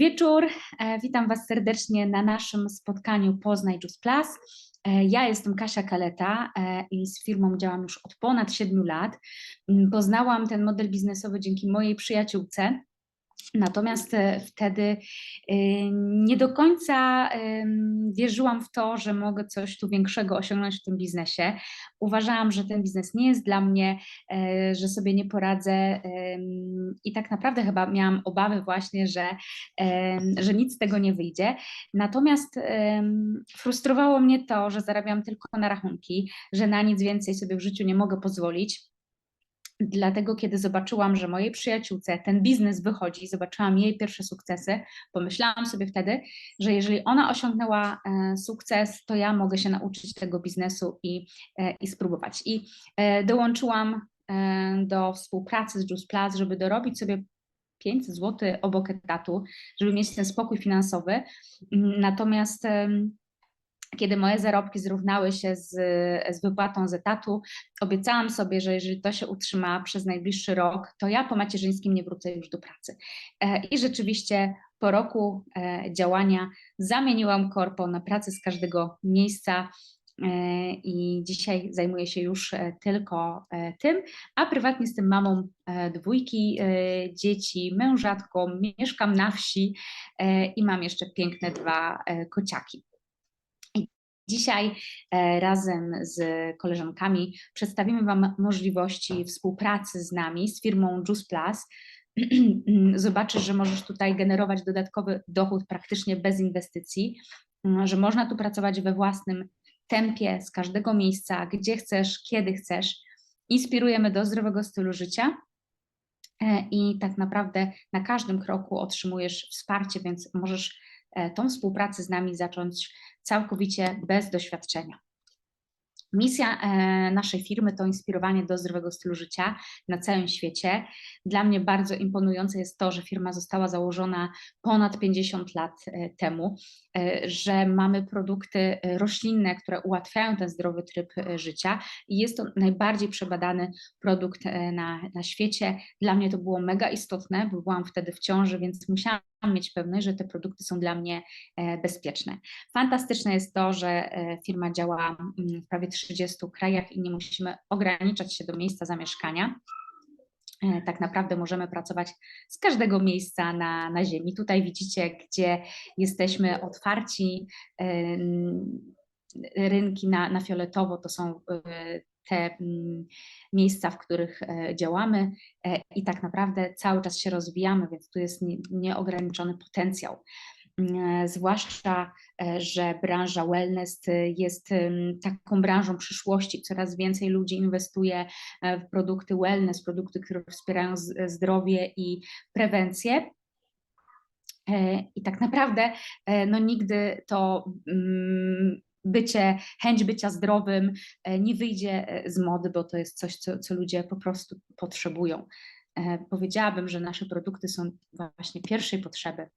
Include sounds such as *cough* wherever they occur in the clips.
wieczór. E, Witam Was serdecznie na naszym spotkaniu Poznaj Juice Plus. E, Ja jestem Kasia Kaleta e, i z firmą działam już od ponad 7 lat. Mm, Poznałam ten model biznesowy dzięki mojej przyjaciółce. Natomiast e, wtedy e, nie do końca wierzyłam w to, że mogę coś tu większego osiągnąć w tym biznesie. Uważałam, że ten biznes nie jest dla mnie, e, że sobie nie poradzę i tak naprawdę chyba miałam obawy właśnie, że, że nic z tego nie wyjdzie. Natomiast frustrowało mnie to, że zarabiam tylko na rachunki, że na nic więcej sobie w życiu nie mogę pozwolić. Dlatego, kiedy zobaczyłam, że mojej przyjaciółce ten biznes wychodzi, zobaczyłam jej pierwsze sukcesy, pomyślałam sobie wtedy, że jeżeli ona osiągnęła e, sukces, to ja mogę się nauczyć tego biznesu i, e, i spróbować. I e, dołączyłam do współpracy z Juice Plus, żeby dorobić sobie 500 zł obok etatu, żeby mieć ten spokój finansowy. Natomiast kiedy moje zarobki zrównały się z, z wypłatą z etatu, obiecałam sobie, że jeżeli to się utrzyma przez najbliższy rok, to ja po macierzyńskim nie wrócę już do pracy. E, I rzeczywiście po roku e, działania zamieniłam korpo na pracę z każdego miejsca. e, I dzisiaj zajmuję się już tylko tym, a prywatnie jestem mamą dwójki dzieci, mężatką, mieszkam na wsi i mam jeszcze piękne dwa kociaki. Dzisiaj e, razem z koleżankami przedstawimy Wam możliwości współpracy z nami, z firmą Juice Plus. *clears throat* Zobaczysz, że możesz tutaj generować dodatkowy dochód praktycznie bez inwestycji, m, że można tu pracować we własnym tempie, z każdego miejsca, gdzie chcesz, kiedy chcesz. Inspirujemy do zdrowego stylu życia e, i tak naprawdę na każdym kroku otrzymujesz wsparcie, więc możesz tą współpracę z nami zacząć całkowicie bez doświadczenia. Misja e, naszej firmy to inspirowanie do zdrowego stylu życia na całym świecie. Dla mnie bardzo imponujące jest to, że firma została założona ponad 50 lat e, temu, e, że mamy produkty roślinne, które ułatwiają ten zdrowy tryb życia i jest to najbardziej przebadany produkt na, na świecie. Dla mnie to było mega istotne, bo byłam wtedy w ciąży, więc musiałam mieć pewność, że te produkty są dla mnie bezpieczne. Fantastyczne jest to, że firma działa mm, w prawie 30 krajach i nie musimy ograniczać się do miejsca zamieszkania. E, Tak naprawdę możemy pracować z każdego miejsca na, na Ziemi. Tutaj widzicie, gdzie jesteśmy otwarci. em, Rynki na, na fioletowo to są e, te miejsca, w których e, działamy e, i tak naprawdę cały czas się rozwijamy, więc tu jest nie- nieograniczony potencjał. Mm, Zwłaszcza, e, że branża wellness y, jest taką branżą przyszłości. Coraz więcej ludzi inwestuje e, w produkty wellness, produkty, które wspierają zdrowie i prewencję. E, I tak naprawdę e, no, nigdy to mm, bycie, chęć bycia zdrowym e, nie wyjdzie e, z mody, bo to jest coś, co, co ludzie po prostu potrzebują. E, Powiedziałabym, że nasze produkty są właśnie pierwszej potrzeby.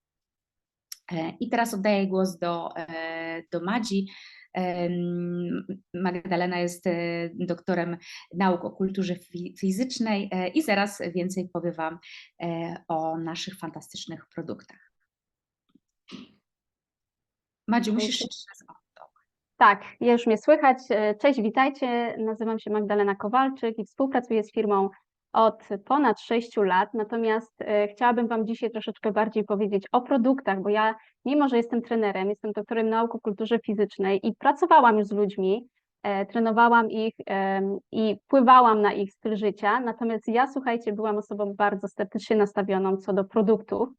E, I teraz oddaję głos do, e, do Madzi. Em, Magdalena jest e, doktorem nauk o kulturze fi- fizycznej e, i zaraz więcej powie Wam e, o naszych fantastycznych produktach. Madziu, musisz Tak, już mnie słychać. E, Cześć, witajcie. Nazywam się Magdalena Kowalczyk i współpracuję z firmą od ponad 6 lat. Natomiast e, chciałabym Wam dzisiaj troszeczkę bardziej powiedzieć o produktach, bo ja, mimo że jestem trenerem, jestem doktorem nauk o kulturze fizycznej i pracowałam już z ludźmi, e, trenowałam ich i wpływałam na ich styl życia. Natomiast ja, słuchajcie, byłam osobą bardzo sceptycznie nastawioną co do produktów.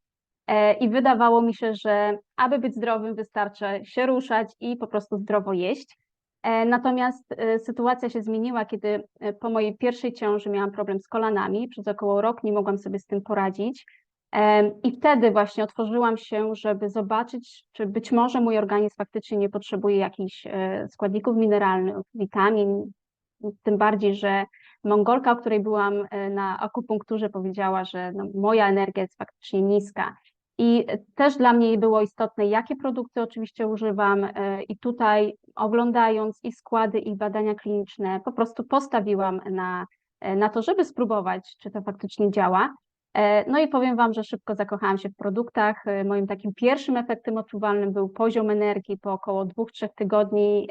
E, I wydawało mi się, że aby być zdrowym, wystarczy się ruszać i po prostu zdrowo jeść. E, Natomiast e, sytuacja się zmieniła, kiedy e, po mojej pierwszej ciąży miałam problem z kolanami. Przez około rok nie mogłam sobie z tym poradzić. I wtedy właśnie otworzyłam się, żeby zobaczyć, czy być może mój organizm faktycznie nie potrzebuje jakichś składników mineralnych, witamin. Tym bardziej, że Mongolka, o której byłam na akupunkturze, powiedziała, że no, moja energia jest faktycznie niska. I też dla mnie było istotne, jakie produkty oczywiście używam, e, i tutaj oglądając i składy, i badania kliniczne, po prostu postawiłam na, e, na to, żeby spróbować, czy to faktycznie działa. E, No i powiem Wam, że szybko zakochałam się w produktach. Moim takim pierwszym efektem odczuwalnym był poziom energii po około dwóch, trzech tygodni,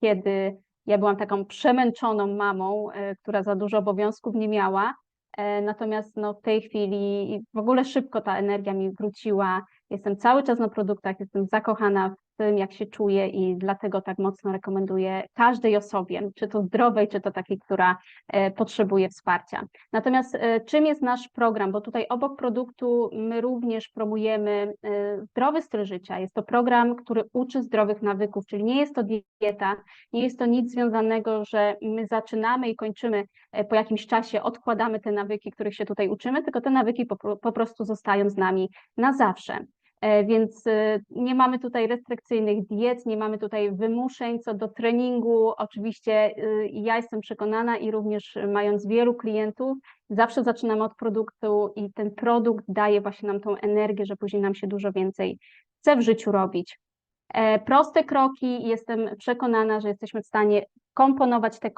kiedy ja byłam taką przemęczoną mamą, która za dużo obowiązków nie miała. E, Natomiast no, w tej chwili w ogóle szybko ta energia mi wróciła. Jestem cały czas na produktach, jestem zakochana tym, jak się czuję i dlatego tak mocno rekomenduję każdej osobie, czy to zdrowej, czy to takiej, która e, potrzebuje wsparcia. Natomiast e, czym jest nasz program? Bo tutaj obok produktu my również promujemy e, zdrowy styl życia. Jest to program, który uczy zdrowych nawyków, czyli nie jest to dieta, nie jest to nic związanego, że my zaczynamy i kończymy po jakimś czasie, odkładamy te nawyki, których się tutaj uczymy, tylko te nawyki po, po prostu zostają z nami na zawsze. E, Więc e, nie mamy tutaj restrykcyjnych diet, nie mamy tutaj wymuszeń co do treningu. Oczywiście e, ja jestem przekonana i również mając wielu klientów, zawsze zaczynamy od produktu i ten produkt daje właśnie nam tą energię, że później nam się dużo więcej chce w życiu robić. E, Proste kroki, jestem przekonana, że jesteśmy w stanie komponować te,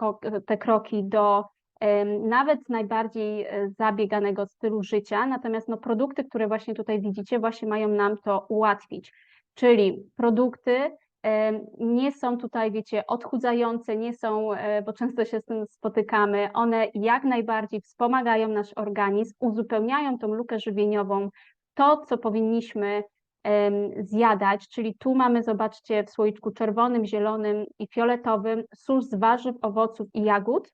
te kroki do nawet najbardziej e, zabieganego stylu życia, natomiast no, produkty, które właśnie tutaj widzicie, właśnie mają nam to ułatwić. Czyli produkty nie są tutaj, wiecie, odchudzające, nie są, e, bo często się z tym spotykamy, one jak najbardziej wspomagają nasz organizm, uzupełniają tą lukę żywieniową, to, co powinniśmy zjadać, czyli tu mamy, zobaczcie, w słoiczku czerwonym, zielonym i fioletowym sól z warzyw, owoców i jagód.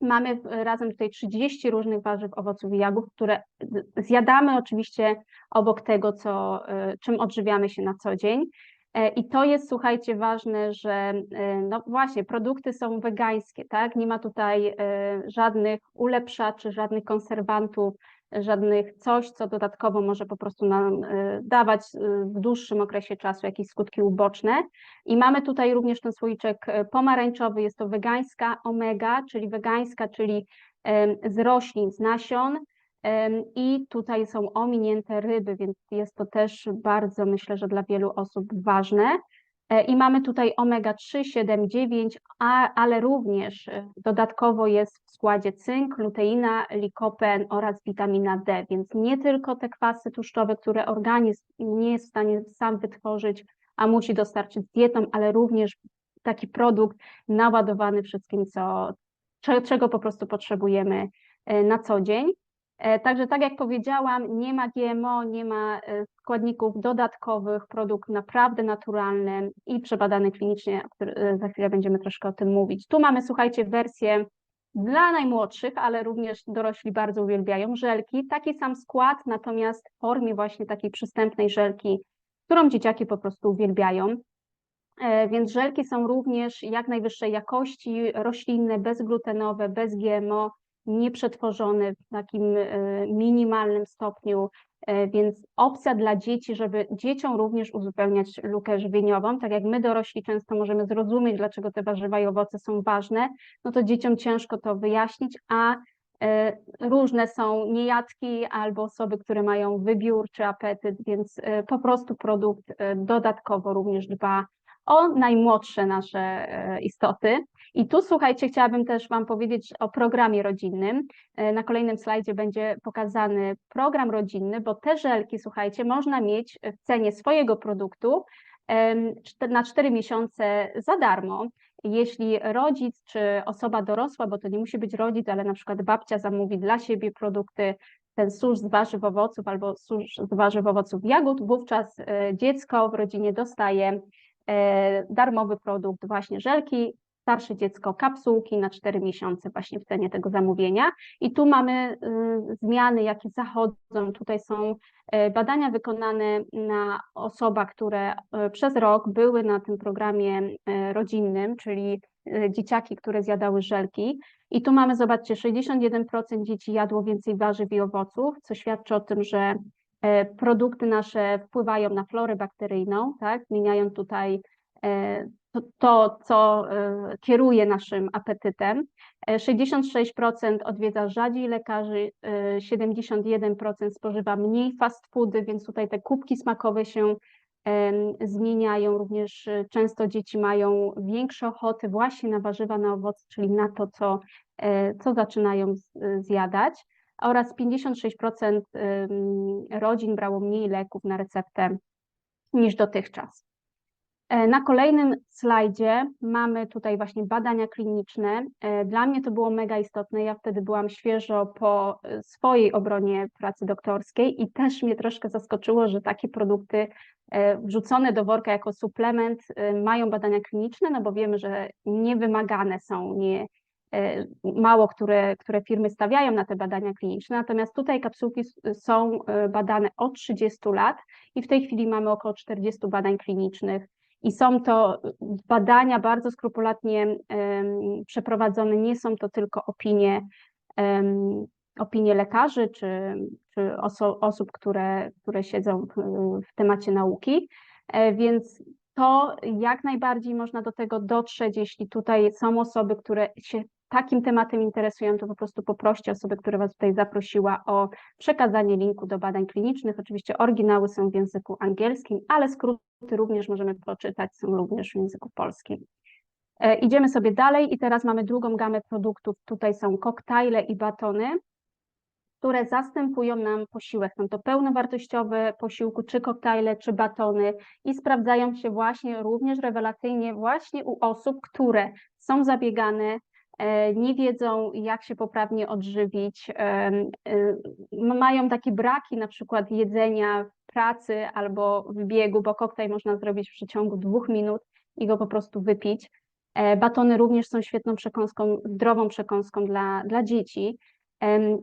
Mamy w- razem tutaj 30 różnych warzyw, owoców i jagód, które zjadamy oczywiście obok tego, co, e, czym odżywiamy się na co dzień. E, I to jest, słuchajcie, ważne, że e, no właśnie, produkty są wegańskie, tak? Nie ma tutaj e, żadnych ulepszaczy, żadnych konserwantów, żadnych coś, co dodatkowo może po prostu nam e, dawać e, w dłuższym okresie czasu jakieś skutki uboczne. I mamy tutaj również ten słoiczek e, pomarańczowy, jest to wegańska omega, czyli wegańska, czyli z roślin, z nasion. I tutaj są ominięte ryby, więc jest to też bardzo, myślę, że dla wielu osób ważne. E, I mamy tutaj omega-3, 7, 9, a, ale również e, dodatkowo jest w składzie cynk, luteina, likopen oraz witamina D, więc nie tylko te kwasy tłuszczowe, które organizm nie jest w stanie sam wytworzyć, a musi dostarczyć dietą, ale również taki produkt naładowany wszystkim, co, cze- czego po prostu potrzebujemy e, na co dzień. E, Także tak jak powiedziałam, nie ma GMO, nie ma e, składników dodatkowych, produkt naprawdę naturalny i przebadany klinicznie, e, za chwilę będziemy troszkę o tym mówić. Tu mamy, słuchajcie, wersję dla najmłodszych, ale również dorośli bardzo uwielbiają żelki. Taki sam skład, natomiast w formie właśnie takiej przystępnej żelki, którą dzieciaki po prostu uwielbiają. Więc żelki są również jak najwyższej jakości, roślinne, bezglutenowe, bez GMO, nieprzetworzone w takim e, minimalnym stopniu, e, więc opcja dla dzieci, żeby dzieciom również uzupełniać lukę żywieniową, tak jak my dorośli często możemy zrozumieć, dlaczego te warzywa i owoce są ważne, no to dzieciom ciężko to wyjaśnić, a e, różne są niejadki albo osoby, które mają wybiór czy apetyt, więc po prostu produkt dodatkowo również dba o najmłodsze nasze istoty. I tu słuchajcie, chciałabym też Wam powiedzieć o programie rodzinnym. E, Na kolejnym slajdzie będzie pokazany program rodzinny, bo te żelki, słuchajcie, można mieć w cenie swojego produktu na 4 miesiące za darmo. Jeśli rodzic czy osoba dorosła, bo to nie musi być rodzic, ale na przykład babcia zamówi dla siebie produkty, ten susz z warzyw owoców albo susz z warzyw owoców jagód, wówczas e, dziecko w rodzinie dostaje e, darmowy produkt, właśnie żelki, starsze dziecko kapsułki na 4 miesiące właśnie w cenie tego zamówienia. I tu mamy y, zmiany, jakie zachodzą. Tutaj są e, badania wykonane na osobach, które e, przez rok były na tym programie rodzinnym, czyli dzieciaki, które zjadały żelki. I tu mamy, zobaczcie, 61% dzieci jadło więcej warzyw i owoców, co świadczy o tym, że produkty nasze wpływają na florę bakteryjną, tak? Zmieniają tutaj to, co e, kieruje naszym apetytem. E, 66% odwiedza rzadziej lekarzy, e, 71% spożywa mniej fast foody, więc tutaj te kubki smakowe się zmieniają. Również e, często dzieci mają większe ochoty właśnie na warzywa, na owoce, czyli na to, co, e, co zaczynają zjadać. oraz 56% ym, rodzin brało mniej leków na receptę niż dotychczas. E, Na kolejnym slajdzie mamy tutaj właśnie badania kliniczne. E, Dla mnie to było mega istotne. Ja wtedy byłam świeżo po e, swojej obronie pracy doktorskiej i też mnie troszkę zaskoczyło, że takie produkty wrzucone do worka jako suplement mają badania kliniczne, no bo wiemy, że niewymagane są, nie, mało które, które firmy stawiają na te badania kliniczne. Natomiast tutaj kapsułki są badane od 30 lat i w tej chwili mamy około 40 badań klinicznych. I są to badania bardzo skrupulatnie przeprowadzone, nie są to tylko opinie, opinie lekarzy czy, czy oso, osób, które, które siedzą w, w temacie nauki, E, więc to jak najbardziej można do tego dotrzeć, jeśli tutaj są osoby, które się takim tematem interesują, to po prostu poproście osobę, która Was tutaj zaprosiła o przekazanie linku do badań klinicznych. Oczywiście oryginały są w języku angielskim, ale skróty również możemy poczytać, są również w języku polskim. E, Idziemy sobie dalej i teraz mamy drugą gamę produktów. Tutaj są koktajle i batony, które zastępują nam posiłek. Są to pełnowartościowe posiłku, czy koktajle, czy batony i sprawdzają się właśnie również rewelacyjnie właśnie u osób, które są zabiegane, nie wiedzą, jak się poprawnie odżywić, em, y, mają takie braki na przykład jedzenia w pracy albo w biegu, bo koktajl można zrobić w przeciągu dwóch minut i go po prostu wypić. E, Batony również są świetną przekąską, zdrową przekąską dla, dla dzieci.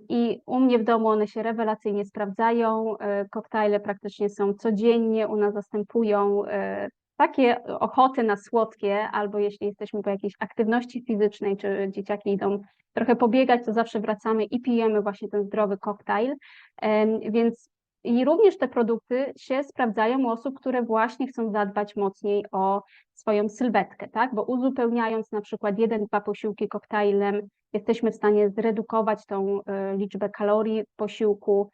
I u mnie w domu one się rewelacyjnie sprawdzają. e, Koktajle praktycznie są codziennie, u nas zastępują e, takie ochoty na słodkie, albo jeśli jesteśmy po jakiejś aktywności fizycznej, czy dzieciaki idą trochę pobiegać, to zawsze wracamy i pijemy właśnie ten zdrowy koktajl. Więc i również te produkty się sprawdzają u osób, które właśnie chcą zadbać mocniej o swoją sylwetkę, tak? Bo uzupełniając na przykład jeden, dwa posiłki koktajlem, jesteśmy w stanie zredukować tą e, liczbę kalorii w posiłku,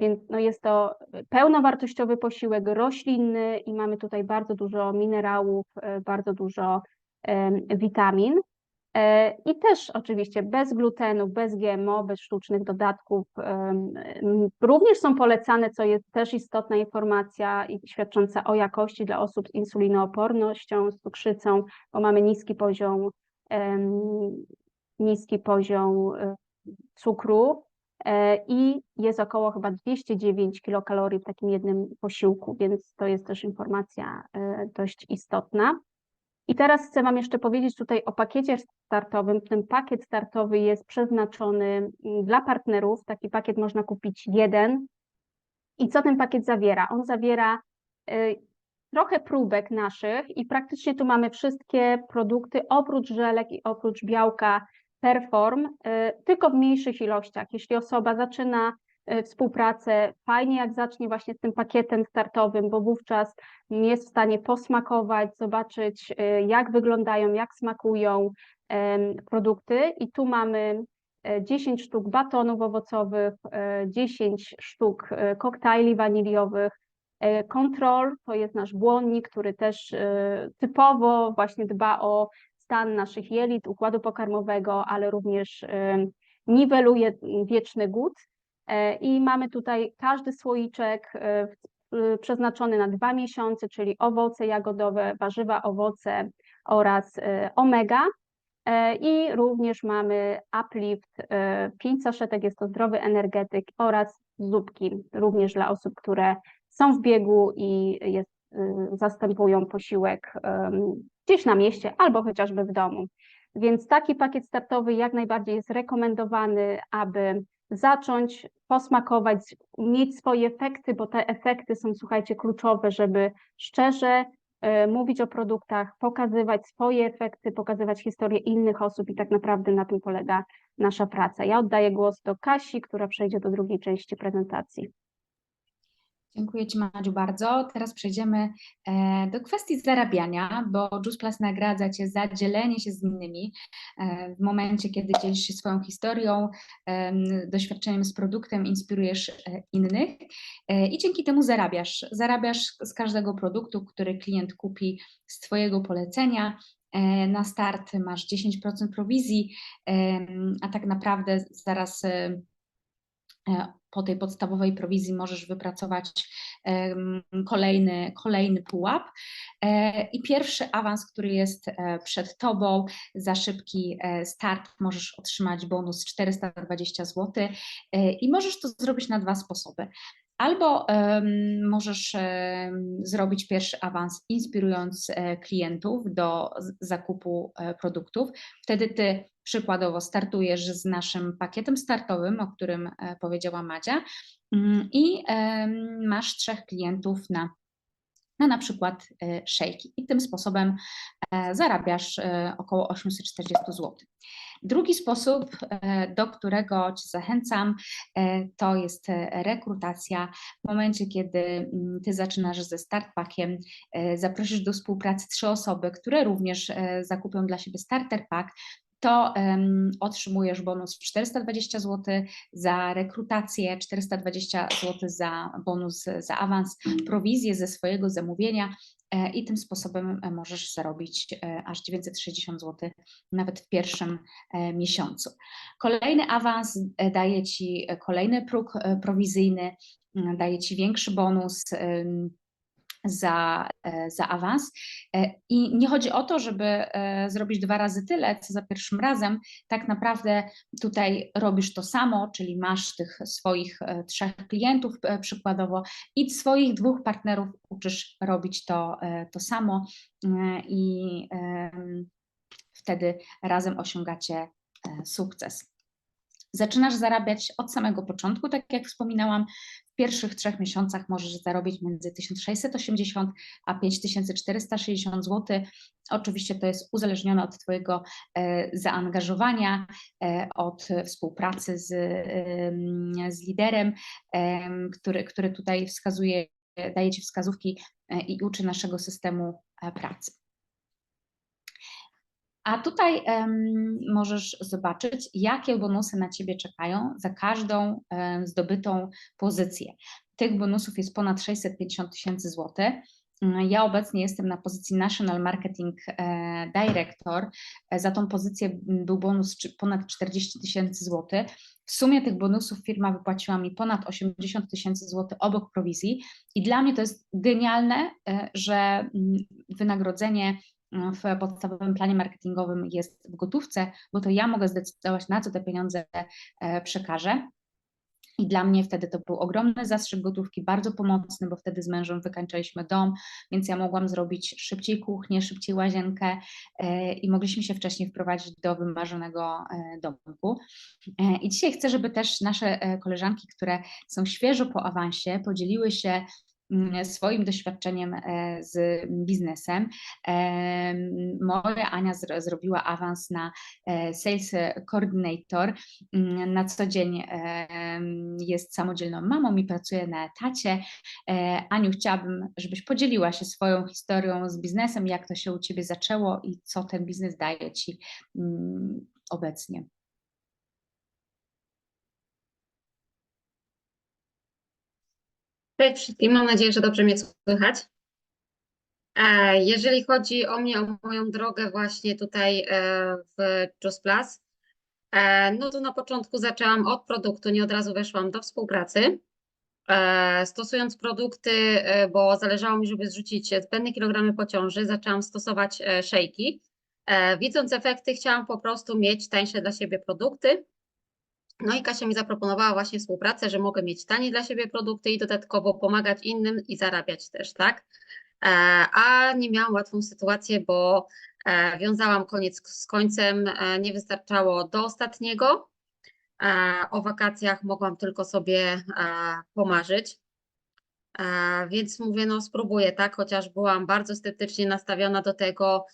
więc no jest to pełnowartościowy posiłek roślinny i mamy tutaj bardzo dużo minerałów, e, bardzo dużo witamin. E, I też oczywiście bez glutenu, bez GMO, bez sztucznych dodatków. Również są polecane, co jest też istotna informacja świadcząca o jakości dla osób z insulinoopornością, z cukrzycą, bo mamy niski poziom, niski poziom e, cukru e, i jest około chyba 209 kilokalorii w takim jednym posiłku, więc to jest też informacja e, dość istotna. I teraz chcę Wam jeszcze powiedzieć tutaj o pakiecie startowym. Ten pakiet startowy jest przeznaczony mm, dla partnerów. Taki pakiet można kupić jeden. I co ten pakiet zawiera? On zawiera y, trochę próbek naszych i praktycznie tu mamy wszystkie produkty oprócz żelek i oprócz białka Perform, y, tylko w mniejszych ilościach. Jeśli osoba zaczyna y, współpracę, fajnie jak zacznie właśnie z tym pakietem startowym, bo wówczas jest w stanie posmakować, zobaczyć y, jak wyglądają, jak smakują produkty i tu mamy e, 10 sztuk batonów owocowych, e, 10 sztuk e, koktajli waniliowych, e, Control to jest nasz błonnik, który też e, typowo właśnie dba o stan naszych jelit, układu pokarmowego, ale również e, niweluje wieczny głód. E, I mamy tutaj każdy słoiczek w- y, przeznaczony na dwa miesiące, czyli owoce jagodowe, warzywa, owoce oraz omega. E, I również mamy Uplift, 5 saszetek, jest to zdrowy energetyk oraz zupki, również dla osób, które są w biegu i jest, y, zastępują posiłek gdzieś na mieście albo chociażby w domu. Więc taki pakiet startowy jak najbardziej jest rekomendowany, aby zacząć posmakować, mieć swoje efekty, bo te efekty są, słuchajcie, kluczowe, żeby szczerze e, mówić o produktach, pokazywać swoje efekty, pokazywać historię innych osób i tak naprawdę na tym polega nasza praca. Ja oddaję głos do Kasi, która przejdzie do drugiej części prezentacji. Dziękuję Ci Madziu bardzo. Teraz przejdziemy e, do kwestii zarabiania, bo Juice Plus nagradza Cię za dzielenie się z innymi e, w momencie, kiedy dzielisz się swoją historią, em, doświadczeniem z produktem, inspirujesz e, innych i dzięki temu zarabiasz. Zarabiasz z każdego produktu, który klient kupi z Twojego polecenia. Na start masz 10% prowizji, a tak naprawdę zaraz po tej podstawowej prowizji możesz wypracować kolejny, kolejny pułap. E, I pierwszy awans, który jest e, przed Tobą, za szybki e, start możesz otrzymać bonus 420 zł e, i możesz to zrobić na dwa sposoby. Albo możesz zrobić pierwszy awans inspirując e, klientów do zakupu e, produktów. Wtedy ty przykładowo startujesz z naszym pakietem startowym, o którym e, powiedziała Madzia, mm, i masz trzech klientów na na na przykład szejki i tym sposobem zarabiasz około 840 zł. Drugi sposób, e, do którego Cię zachęcam, e, to jest e, rekrutacja. W momencie, kiedy mm, Ty zaczynasz ze startpackiem, zaprosisz do współpracy trzy osoby, które również zakupią dla siebie starter pack, to otrzymujesz bonus 420 zł za rekrutację, 420 zł za bonus za awans, prowizję ze swojego zamówienia e, i tym sposobem e, możesz zarobić e, aż 960 zł nawet w pierwszym miesiącu. Kolejny awans daje Ci kolejny próg prowizyjny, daje Ci większy bonus. Za, e, za awans. E, I nie chodzi o to, żeby e, zrobić dwa razy tyle, co za pierwszym razem. Tak naprawdę tutaj robisz to samo, czyli masz tych swoich trzech klientów przykładowo i swoich dwóch partnerów uczysz robić to, to samo i wtedy razem osiągacie sukces. Zaczynasz zarabiać od samego początku, tak jak wspominałam. W pierwszych trzech miesiącach możesz zarobić między 1680 a 5460 zł. Oczywiście to jest uzależnione od Twojego e, zaangażowania, e, od współpracy z, z liderem, em, który, który tutaj wskazuje, daje Ci wskazówki e, i uczy naszego systemu pracy. A tutaj em, możesz zobaczyć, jakie bonusy na Ciebie czekają za każdą em, zdobytą pozycję. Tych bonusów jest ponad 650 tysięcy złotych. Ja obecnie jestem na pozycji National Marketing e, Director. E, Za tą pozycję był bonus ponad 40 tysięcy złotych. W sumie tych bonusów firma wypłaciła mi ponad 80 tysięcy złotych obok prowizji i dla mnie to jest genialne, e, że mm, wynagrodzenie w podstawowym planie marketingowym jest w gotówce, bo to ja mogę zdecydować, na co te pieniądze e, przekażę. I dla mnie wtedy to był ogromny zastrzyk gotówki, bardzo pomocny, bo wtedy z mężem wykańczaliśmy dom, więc ja mogłam zrobić szybciej kuchnię, szybciej łazienkę e, i mogliśmy się wcześniej wprowadzić do wymarzonego e, domku. I dzisiaj chcę, żeby też nasze koleżanki, które są świeżo po awansie, podzieliły się mm, swoim doświadczeniem e, z biznesem. Em, Moja Ania zro- zrobiła awans na e, Sales Coordinator. Mm, Na co dzień jest samodzielną mamą i pracuje na etacie. E, Aniu, chciałabym, żebyś podzieliła się swoją historią z biznesem, jak to się u Ciebie zaczęło i co ten biznes daje Ci mm, obecnie. Cześć wszystkim, mam nadzieję, że dobrze mnie słychać. E, Jeżeli chodzi o mnie, o moją drogę właśnie tutaj e, w Juice Plus, e, no to na początku zaczęłam od produktu, nie od razu weszłam do współpracy. Stosując produkty, bo zależało mi, żeby zrzucić zbędne kilogramy po ciąży, zaczęłam stosować szejki. Widząc efekty, chciałam po prostu mieć tańsze dla siebie produkty. No i Kasia mi zaproponowała właśnie współpracę, że mogę mieć tanie dla siebie produkty i dodatkowo pomagać innym i zarabiać też, tak? E, A nie miałam łatwą sytuację, bo e, wiązałam koniec z końcem, e, nie wystarczało do ostatniego. O wakacjach mogłam tylko sobie pomarzyć. Więc mówię, no spróbuję, tak? Chociaż byłam bardzo sceptycznie nastawiona do tego.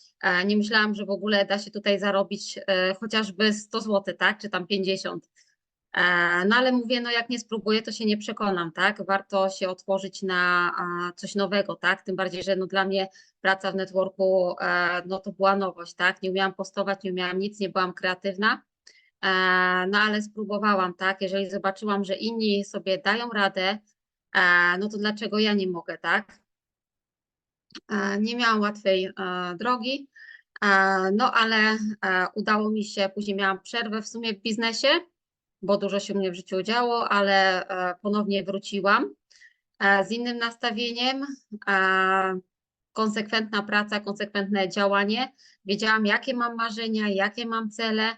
Nie myślałam, że w ogóle da się tutaj zarobić chociażby 100 zł, tak? Czy tam 50. E, No ale mówię, no jak nie spróbuję, to się nie przekonam, tak? Warto się otworzyć na coś nowego, tak? Tym bardziej, że no dla mnie praca w networku, e, no to była nowość, tak? Nie umiałam postować, nie umiałam nic, nie byłam kreatywna. E, No ale spróbowałam, tak? Jeżeli zobaczyłam, że inni sobie dają radę, no to dlaczego ja nie mogę, tak? Nie miałam łatwej drogi, no ale udało mi się, później miałam przerwę w sumie w biznesie, bo dużo się mnie w życiu działo, ale e, ponownie wróciłam e, z innym nastawieniem. e, Konsekwentna praca, konsekwentne działanie. Wiedziałam, jakie mam marzenia, jakie mam cele,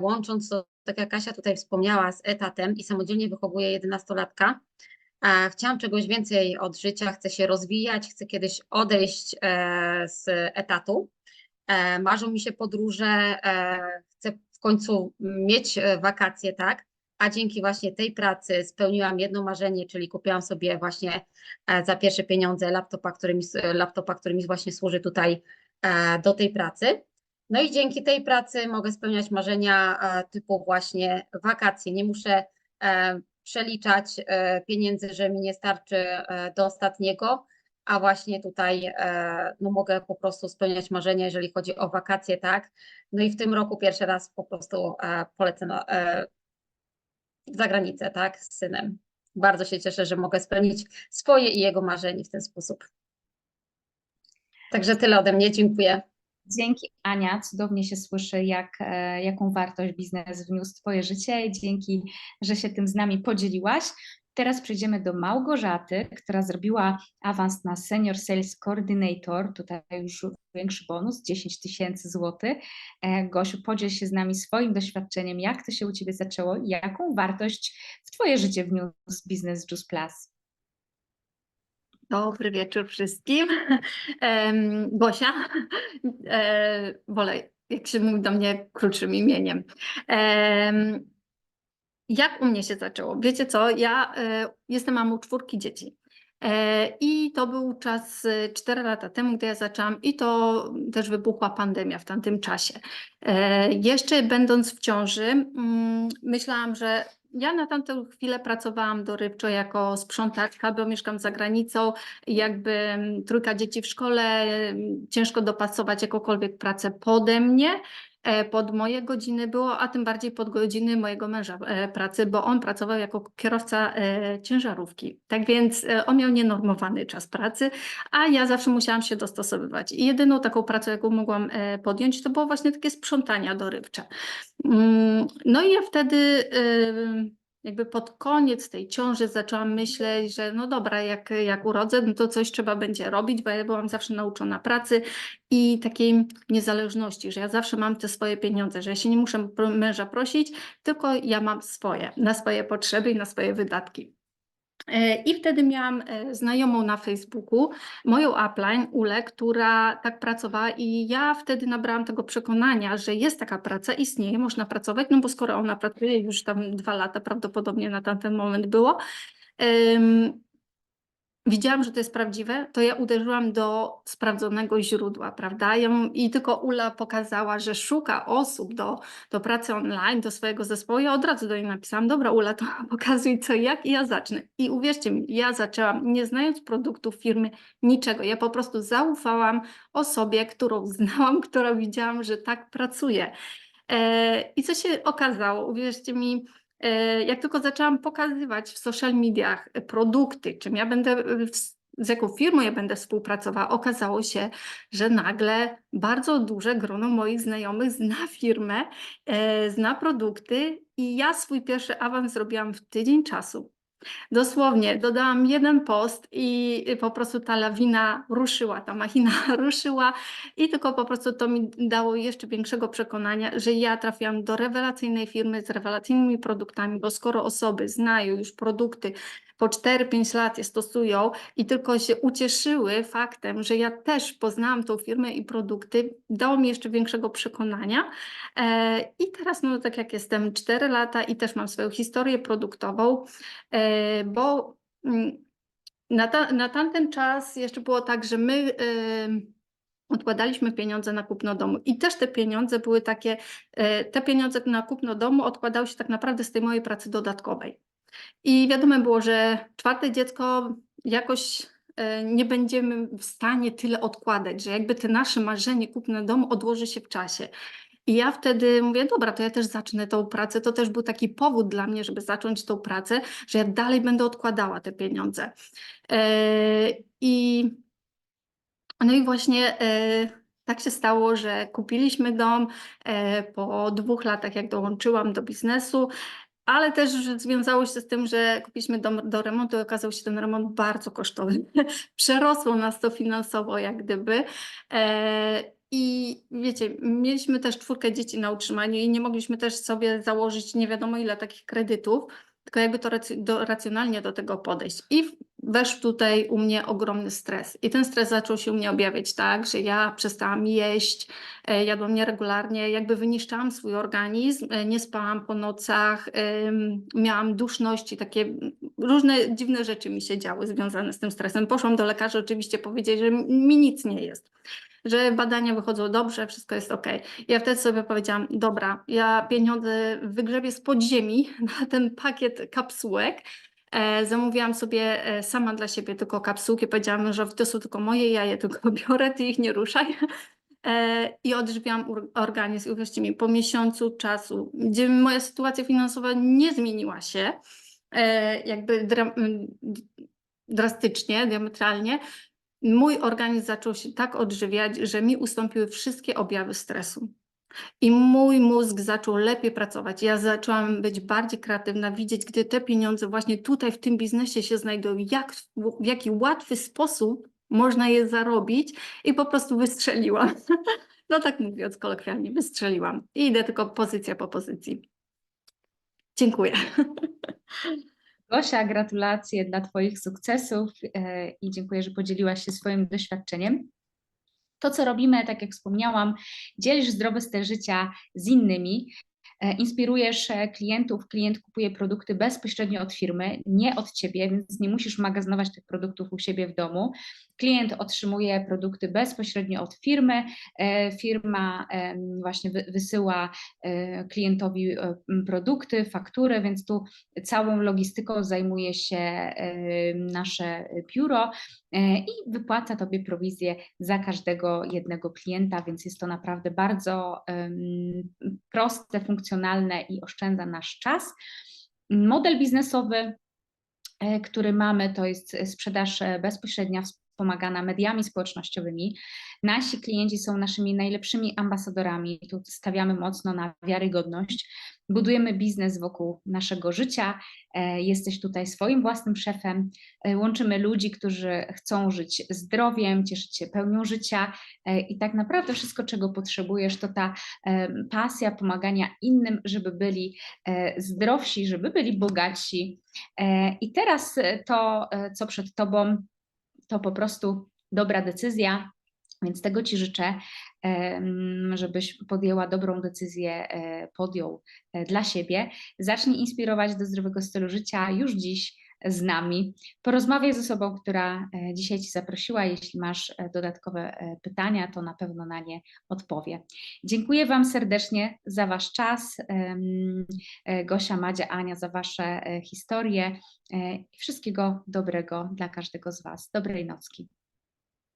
łącząc to, tak jak Kasia tutaj wspomniała, z etatem i samodzielnie wychowuję 11-latka. E, Chciałam czegoś więcej od życia, chcę się rozwijać, chcę kiedyś odejść z etatu. Marzą mi się podróże, końcu mieć e, wakacje, tak? A dzięki właśnie tej pracy spełniłam jedno marzenie, czyli kupiłam sobie właśnie e, za pierwsze pieniądze laptopa, który mi, s- laptopa, który mi właśnie służy tutaj e, do tej pracy. No i dzięki tej pracy mogę spełniać marzenia e, typu właśnie wakacje. Nie muszę e, przeliczać e, pieniędzy, że mi nie starczy e, do ostatniego, a właśnie tutaj e, no mogę po prostu spełniać marzenia, jeżeli chodzi o wakacje, tak? No i w tym roku pierwszy raz po prostu e, polecę na, e, za granicę, tak, z synem. Bardzo się cieszę, że mogę spełnić swoje i jego marzenie w ten sposób. Także tyle ode mnie, dziękuję. Dzięki Ania, cudownie się słyszy, jak, jaką wartość biznes wniósł w Twoje życie. Dzięki, że się tym z nami podzieliłaś. Teraz przejdziemy do Małgorzaty, która zrobiła awans na Senior Sales Coordinator. Tutaj już większy bonus, 10 tysięcy złotych. E, Gosiu, podziel się z nami swoim doświadczeniem, jak to się u Ciebie zaczęło i jaką wartość w Twoje życie wniósł biznes Juice Plus. Dobry wieczór wszystkim. Gosia, e, wolę jak się mówi do mnie krótszym imieniem. Em, jak u mnie się zaczęło? Wiecie co, ja e, jestem mamą czwórki dzieci. E, I to był czas e, 4 lata temu, gdy ja zaczęłam, i to też wybuchła pandemia w tamtym czasie. E, Jeszcze będąc w ciąży, mm, myślałam, że ja na tamtą chwilę pracowałam dorywczo jako sprzątaczka, bo mieszkam za granicą jakby mm, trójka dzieci w szkole, mm, ciężko dopasować jakąkolwiek pracę pode mnie, e, pod moje godziny było, a tym bardziej pod godziny mojego męża e, pracy, bo on pracował jako kierowca e, ciężarówki. Tak więc e, on miał nienormowany czas pracy, a ja zawsze musiałam się dostosowywać. I jedyną taką pracę, jaką mogłam e, podjąć, to było właśnie takie sprzątania dorywcze. Mm, No i ja wtedy jakby pod koniec tej ciąży zaczęłam myśleć, że no dobra, jak, jak urodzę, no to coś trzeba będzie robić, bo ja byłam zawsze nauczona pracy i takiej niezależności, że ja zawsze mam te swoje pieniądze, że ja się nie muszę męża prosić, tylko ja mam swoje, na swoje potrzeby i na swoje wydatki. E, I wtedy miałam e, znajomą na Facebooku, moją upline, Ulę, która tak pracowała i ja wtedy nabrałam tego przekonania, że jest taka praca, istnieje, można pracować, no bo skoro ona pracuje już tam dwa lata prawdopodobnie na tamten moment było, widziałam, że to jest prawdziwe, to ja uderzyłam do sprawdzonego źródła, prawda? I tylko Ula pokazała, że szuka osób do, do pracy online, do swojego zespołu. Ja od razu do niej napisałam, dobra Ula, to *laughs* pokazuj co, jak i ja zacznę. I uwierzcie mi, ja zaczęłam, nie znając produktów firmy, niczego. Ja po prostu zaufałam osobie, którą *laughs* znałam, która widziałam, że tak pracuje. E, I co się okazało? Uwierzcie mi, jak tylko zaczęłam pokazywać w social mediach e, produkty, czym ja będę, e, z jaką firmą ja będę współpracowała, okazało się, że nagle bardzo duże grono moich znajomych zna firmę, e, zna produkty i ja swój pierwszy awans zrobiłam w tydzień czasu. Dosłownie, dodałam jeden post i po prostu ta lawina ruszyła, ta machina *laughs* ruszyła i tylko po prostu to mi dało jeszcze większego przekonania, że ja trafiłam do rewelacyjnej firmy z rewelacyjnymi produktami, bo skoro osoby znają już produkty, po 4-5 lat je stosują i tylko się ucieszyły faktem, że ja też poznałam tą firmę i produkty, dało mi jeszcze większego przekonania. E, I teraz, no tak jak jestem 4 lata i też mam swoją historię produktową, e, bo mm, na, ta, na tamten czas jeszcze było tak, że my odkładaliśmy pieniądze na kupno domu i też te pieniądze były takie, e, te pieniądze na kupno domu odkładały się tak naprawdę z tej mojej pracy dodatkowej. I wiadomo było, że czwarte dziecko jakoś e, nie będziemy w stanie tyle odkładać, że jakby te nasze marzenie kupno domu odłoży się w czasie. I ja wtedy mówię, dobra, to ja też zacznę tą pracę. To też był taki powód dla mnie, żeby zacząć tą pracę, że ja dalej będę odkładała te pieniądze. E, I no i właśnie e, tak się stało, że kupiliśmy dom po dwóch latach, jak dołączyłam do biznesu. Ale też związało się z tym, że kupiliśmy dom do remontu i okazał się ten remont bardzo kosztowny. *laughs* Przerosło nas to finansowo jak gdyby. E, I wiecie, mieliśmy też czwórkę dzieci na utrzymaniu i nie mogliśmy też sobie założyć nie wiadomo ile takich kredytów, jakby to do, racjonalnie do tego podejść. I weszł tutaj u mnie ogromny stres. I ten stres zaczął się u mnie objawiać tak, że ja przestałam jeść, e, jadłam nieregularnie, jakby wyniszczałam swój organizm, e, nie spałam po nocach, miałam duszność i takie różne dziwne rzeczy mi się działy związane z tym stresem. Poszłam do lekarza, oczywiście powiedzieć, że mi nic nie jest, że badania wychodzą dobrze, wszystko jest ok. Ja wtedy sobie powiedziałam, dobra, ja pieniądze wygrzebię z podziemi *laughs* na ten pakiet kapsułek, E, zamówiłam sobie e, sama dla siebie tylko kapsułki. Powiedziałam mężowi, to są tylko moje, ja je tylko *laughs* biorę, ty ich nie ruszaj. *laughs* E, I odżywiałam ur- organizm. Uwierzcie mi, po miesiącu czasu, gdzie moja sytuacja finansowa nie zmieniła się, jakby drastycznie, diametralnie, mój organizm zaczął się tak odżywiać, że mi ustąpiły wszystkie objawy stresu. I mój mózg zaczął lepiej pracować. Ja zaczęłam być bardziej kreatywna, widzieć, gdzie te pieniądze właśnie tutaj w tym biznesie się znajdują, jak, w jaki łatwy sposób można je zarobić i po prostu wystrzeliłam. *laughs* No tak mówiąc kolokwialnie, wystrzeliłam. I idę tylko pozycja po pozycji. Dziękuję. *laughs* Gosia, gratulacje dla Twoich sukcesów e, i dziękuję, że podzieliłaś się swoim doświadczeniem. To, co robimy, tak jak wspomniałam, dzielisz zdrowy styl życia z innymi, inspirujesz e, klientów, klient kupuje produkty bezpośrednio od firmy, nie od Ciebie, więc nie musisz magazynować tych produktów u siebie w domu. Klient otrzymuje produkty bezpośrednio od firmy, e, firma właśnie wy- wysyła e, klientowi e, produkty, faktury, więc tu całą logistyką zajmuje się e, nasze biuro e, i wypłaca Tobie prowizję za każdego jednego klienta, więc jest to naprawdę bardzo proste, funkcjonalne i oszczędza nasz czas. Model biznesowy, e, który mamy, to jest sprzedaż e, bezpośrednia wspomagana mediami społecznościowymi. Nasi klienci są naszymi najlepszymi ambasadorami. Tu stawiamy mocno na wiarygodność. Budujemy biznes wokół naszego życia. E, Jesteś tutaj swoim własnym szefem. E, Łączymy ludzi, którzy chcą żyć zdrowiem, cieszyć się pełnią życia e, i tak naprawdę wszystko, czego potrzebujesz, to ta pasja pomagania innym, żeby byli zdrowsi, żeby byli bogatsi. I teraz to, co przed Tobą, to po prostu dobra decyzja, więc tego Ci życzę, żebyś podjęła dobrą decyzję, e, podjął e, dla siebie. Zacznij inspirować do zdrowego stylu życia już dziś z nami. Porozmawiaj z osobą, która e, dzisiaj Ci zaprosiła. Jeśli masz e, dodatkowe e, pytania, to na pewno na nie odpowie. Dziękuję Wam serdecznie za Wasz czas. Gosia, Madzia, Ania, za Wasze historie. Wszystkiego dobrego dla każdego z Was. Dobrej nocki.